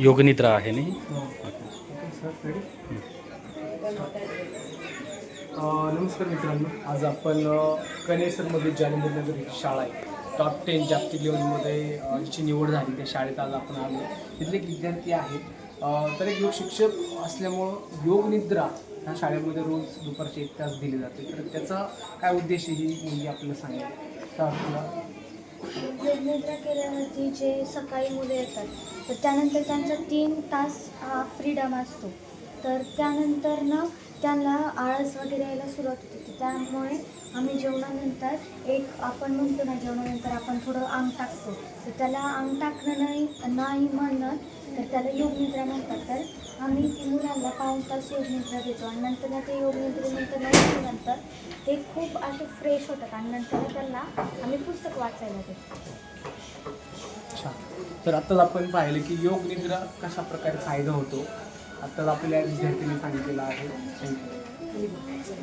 योगनिद्रा आहे नाही हो. नमस्कार मित्रांनो. आज आपण कनेसरमध्ये जालिंदरनगर ही शाळा आहे टॉप टेन जागतिक लेवलमध्ये जी निवड झाली त्या शाळेत आज आपण आलो. तिथले एक विद्यार्थी आहेत. तर एक योग शिक्षक असल्यामुळं योग निद्रा ह्या शाळेमध्ये रोज दुपारचे एक तास दिले जाते. तर त्याचा काय उद्देश ही मुलगी आपल्याला सांगेल तर आपल्याला योगनिद्रा केल्यावरती जे सकाळी मुलं येतात तर त्यानंतर त्यांचा तीन तास हा फ्रीडम असतो. तर त्यानंतर ना त्यांना आळस वगैरे यायला सुरुवात होते. त्यामुळे आम्ही जेवणानंतर एक आपण म्हणतो ना जेवणानंतर आपण थोडं अंग टाकतो. तर त्याला अंग टाकणं नाही नाही म्हणत तर त्याला योगनिद्रा म्हणतात. तर आम्ही ती मुलांना पाऊन तास योगनिद्रा देतो आणि नंतर ते योगनिद्रेनंतर नाही ते खूप असे फ्रेश होतात आणि नंतर त्यांना आम्ही पुस्तक वाचायला देतो. अच्छा. तर आत्ताच आपण पाहिलं की योग निद्रा कशा प्रकारे फायदा होतो? आत्ताच आपल्या विद्यार्थ्यांनी सांगितलेलं आहे. थँक्यू